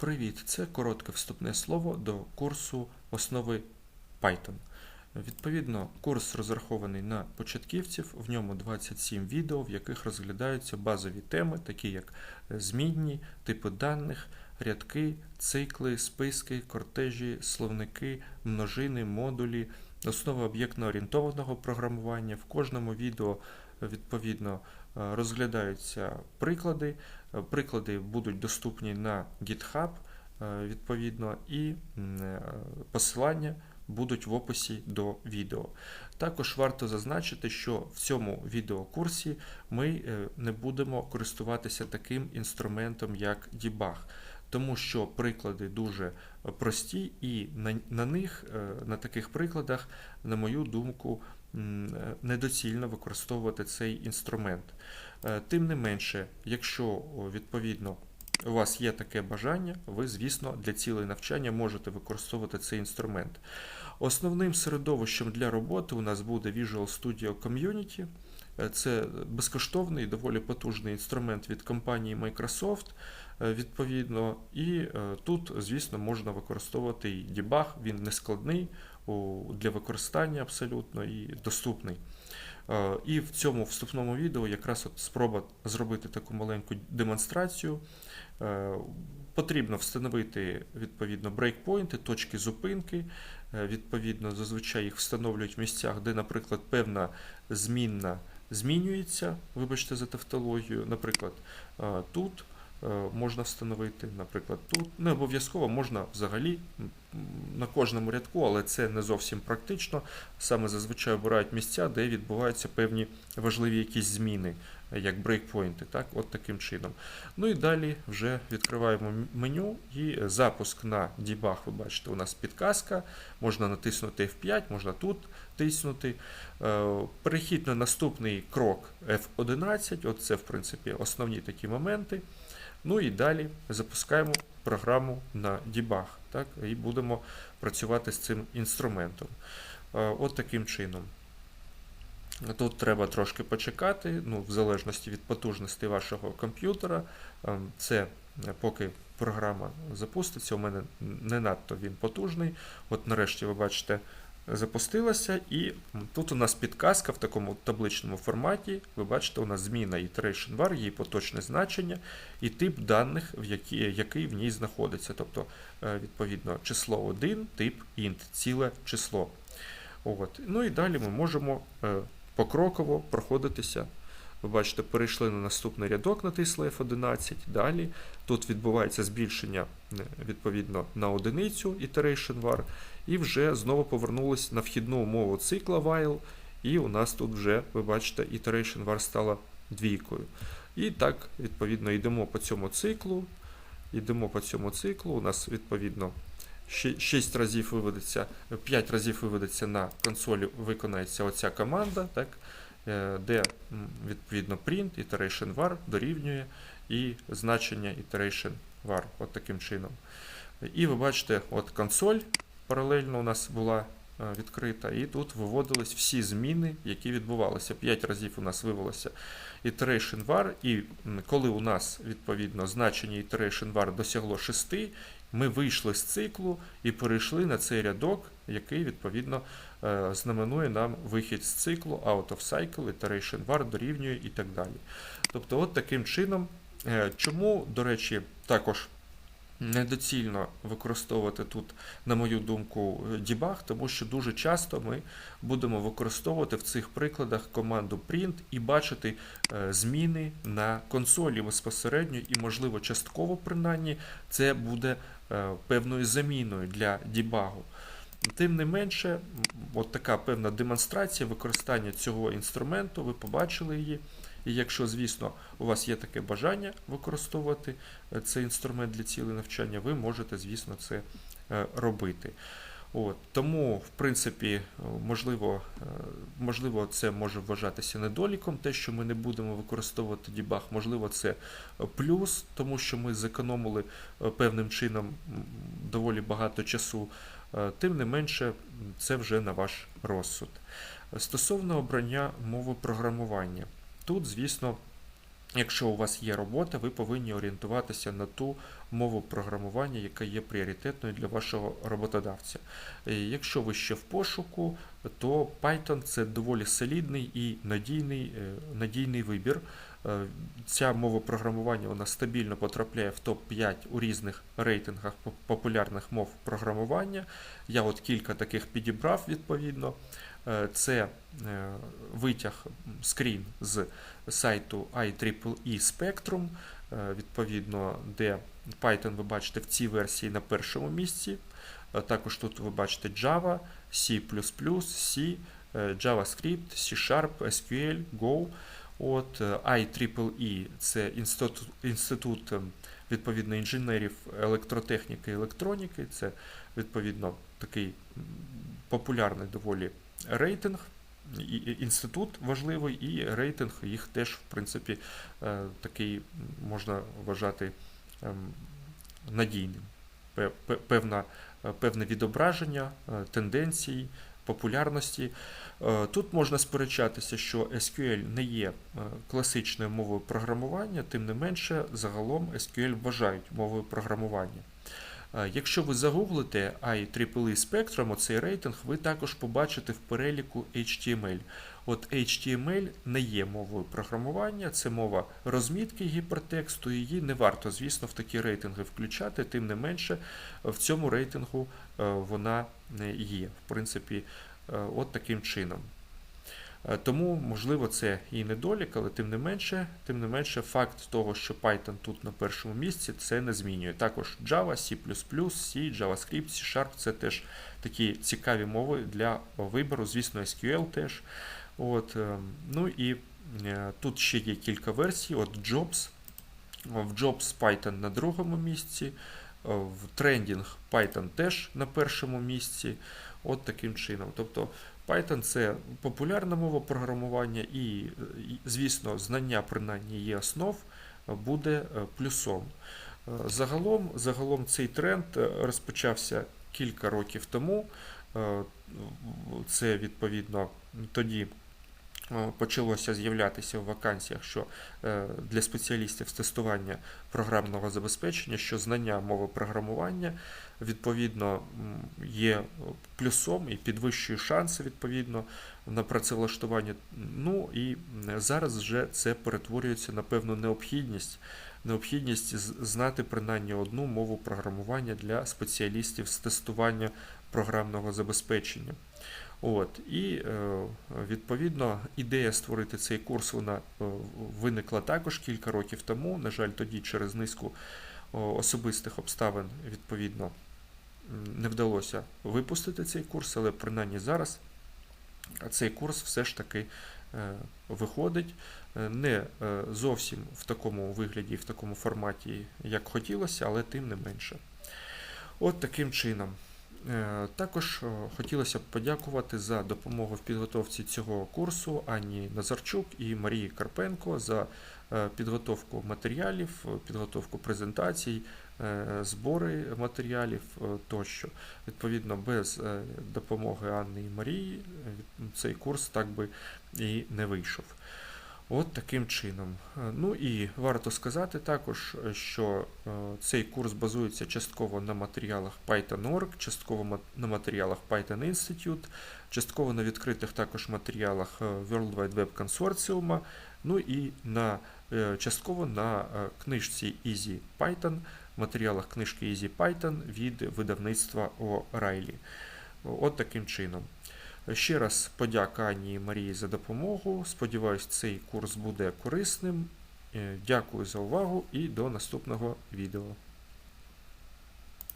Привіт! Це коротке вступне слово до курсу Основи Python. Відповідно, курс розрахований на початківців, в ньому 27 відео, в яких розглядаються базові теми, такі як змінні, типи даних, рядки, цикли, списки, кортежі, словники, множини, модулі, основи об'єктно-орієнтованого програмування. В кожному відео відповідно е, розглядаються приклади. Е, Приклади будуть доступні на GitHub, е, відповідно, і е, посилання будуть в описі до відео. Також варто зазначити, що в цьому відеокурсі ми е, не будемо користуватися таким інструментом, як debug, тому що приклади дуже прості, і на, на них, е, на таких прикладах, на мою думку, е, недоцільно використовувати цей інструмент. Е, Тим не менше, якщо відповідно у вас є таке бажання, ви, звісно, для цілей навчання можете використовувати цей інструмент. Основним середовищем для роботи у нас буде Visual Studio Community. Е, Це безкоштовний, доволі потужний інструмент від компанії Microsoft, е, відповідно, і е, тут, звісно, можна використовувати і дебаг, він не складний для використання абсолютно і доступний. Е, І в цьому вступному відео якраз от спроба зробити таку маленьку демонстрацію. Е, Потрібно встановити відповідно брейкпойнти, точки зупинки. Е, Відповідно, зазвичай їх встановлюють в місцях, де, наприклад, певна змінна змінюється. Вибачте за тавтологію. Наприклад, е, тут е, можна встановити, наприклад, тут. Не обов'язково можна взагалі на кожному рядку, але це не зовсім практично. Саме зазвичай обирають місця, де відбуваються певні важливі якісь зміни, е, як брейкпойнти, так, от таким чином. Ну і далі вже відкриваємо меню і е, запуск на дебаг. Ви бачите, у нас підказка. Можна натиснути F5, можна тут тиснути. Е, Перехід на наступний крок F11. От це, в принципі, основні такі моменти. Ну і далі запускаємо програму на дебаг. Так, і будемо працювати з цим інструментом. Е, От таким чином. Тут треба трошки почекати, ну, в залежності від потужності вашого комп'ютера. Ем, Це е, поки програма запуститься, у мене не надто він потужний. От нарешті ви бачите, запустилася, і тут у нас підказка в такому табличному форматі. Ви бачите, у нас зміна iteration var, її поточне значення і тип даних, в які, який в ній знаходиться. Тобто, е, відповідно, число 1, тип int, ціле число. От. Ну і далі ми можемо е, покроково проходитися. Ви бачите, перейшли на наступний рядок, натисли F11. Далі тут відбувається збільшення е, відповідно на одиницю iteration var, і вже знову повернулись на вхідну умову цикла while, і у нас тут вже, ви бачите, iteration var стала двійкою. І так, відповідно, йдемо по цьому циклу. Йдемо по цьому циклу. У нас відповідно 6 разів виведеться, 5 разів виведеться на консолі, виконається оця команда, так, де відповідно print iteration var дорівнює і значення iteration var, от таким чином. І ви бачите, от консоль паралельно у нас була е, відкрита, і тут виводились всі зміни, які відбувалися. 5 разів у нас вивелося iteration var, і коли у нас відповідно значення iteration var досягло 6, ми вийшли з циклу і перейшли на цей рядок, який відповідно е, знаменує нам вихід з циклу, out of cycle, iteration var дорівнює і так далі. Тобто, от таким чином, е, чому, до речі, також недоцільно використовувати тут, на мою думку, дібаг, тому що дуже часто ми будемо використовувати в цих прикладах команду print і бачити е, зміни на консолі безпосередньо, і, можливо, частково принаймні, це буде е, певною заміною для дебагу. Тим не менше, от така певна демонстрація використання цього інструменту, ви побачили її. І якщо, звісно, у вас є таке бажання використовувати е, цей інструмент для цілей навчання, ви можете, звісно, це е, робити. От, тому, в принципі, е, можливо, можливо, це може вважатися недоліком, те, що ми не будемо використовувати дебаг, можливо, це плюс, тому що ми зекономили певним чином доволі багато часу. Е, Тим не менше, це вже на ваш розсуд. Стосовно обрання мови програмування, тут, звісно, Якщо у вас є робота, ви повинні орієнтуватися на ту мову програмування, яка є пріоритетною для вашого роботодавця. Е, Якщо ви ще в пошуку, то Python це доволі солідний і надійний, е, надійний вибір. Е, Ця мова програмування вона стабільно потрапляє в топ-5 у різних рейтингах популярних мов програмування. Я от кілька таких підібрав відповідно. Е, Це е, витяг скрін з сайту IEEE Spectrum, відповідно, де Python ви бачите в цій версії на першому місці. Також тут ви бачите Java, C++, C, JavaScript, C-Sharp, SQL, Go. От е, IEEE – це інститут, інститут ем, відповідно інженерів електротехніки і електроніки. Це відповідно такий популярний доволі рейтинг. Інститут важливий, і рейтинг їх теж, в принципі, е, такий можна вважати ем, надійним. Пе- пе- Певна, е, певне відображення е, тенденцій, популярності. Е, Тут можна сперечатися, що SQL не є е, класичною мовою програмування, тим не менше, загалом SQL вважають мовою програмування. Е, Якщо ви загуглите IEEE Spectrum, оцей рейтинг, ви також побачите в переліку HTML. От HTML не є мовою програмування, це мова розмітки гіпертексту, її не варто, звісно, в такі рейтинги включати, тим не менше, в цьому рейтингу вона є. В принципі, е, от таким чином. Е, Тому, можливо, це і недолік, але тим не менше, тим не менше, факт того, що Python тут на першому місці, це не змінює. Також Java, C++, C, JavaScript, C-Sharp це теж такі цікаві мови для вибору. Звісно, SQL теж. От, е, ну і е, тут ще є кілька версій. От Jobs. В Jobs Python на другому місці. Е, В трендінг Python теж на першому місці. От таким чином. Тобто Python це популярна мова програмування, і, звісно, знання принаймні її основ е, буде е, плюсом. Загалом, загалом цей тренд розпочався кілька років тому. Це відповідно тоді почалося з'являтися в вакансіях, що е, для спеціалістів з тестування програмного забезпечення, що знання мови програмування відповідно є плюсом і підвищує шанси відповідно на працевлаштування. Ну і зараз вже це перетворюється на певну необхідність. Необхідність знати принаймні одну мову програмування для спеціалістів з тестування програмного забезпечення. От, і е, відповідно ідея створити цей курс вона е, виникла також кілька років тому. На жаль, тоді через низку особистих обставин відповідно не вдалося випустити цей курс, але принаймні зараз цей курс все ж таки е, виходить не зовсім в такому вигляді, в такому форматі, як хотілося, але тим не менше. От таким чином. Е, Також е, хотілося б подякувати за допомогу в підготовці цього курсу Анні Назарчук і Марії Карпенко за е, підготовку матеріалів, підготовку презентацій, збори матеріалів тощо. Відповідно, без допомоги Анни і Марії цей курс так би і не вийшов. От таким чином. Е, Ну і варто сказати також, е, що е, цей курс базується частково на матеріалах Python.org, частково на матеріалах Python Institute, частково на відкритих також матеріалах World Wide Web Consortium, ну і на, частково на книжці Easy Python, матеріалах книжки Easy Python від видавництва O'Reilly. От таким чином. Ще раз подяка Ані і Марії за допомогу. Сподіваюсь, цей курс буде корисним. Е, Дякую за увагу і до наступного відео.